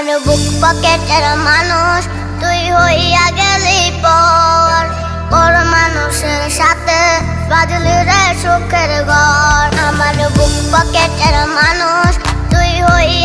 বুক পকেটের মানুষ, তুই হইয়া গেলি পর। পর মানুষের সাথে বাজলি রে সুখের ঘর। আমার বুক পকেটের মানুষ, তুই হইয়া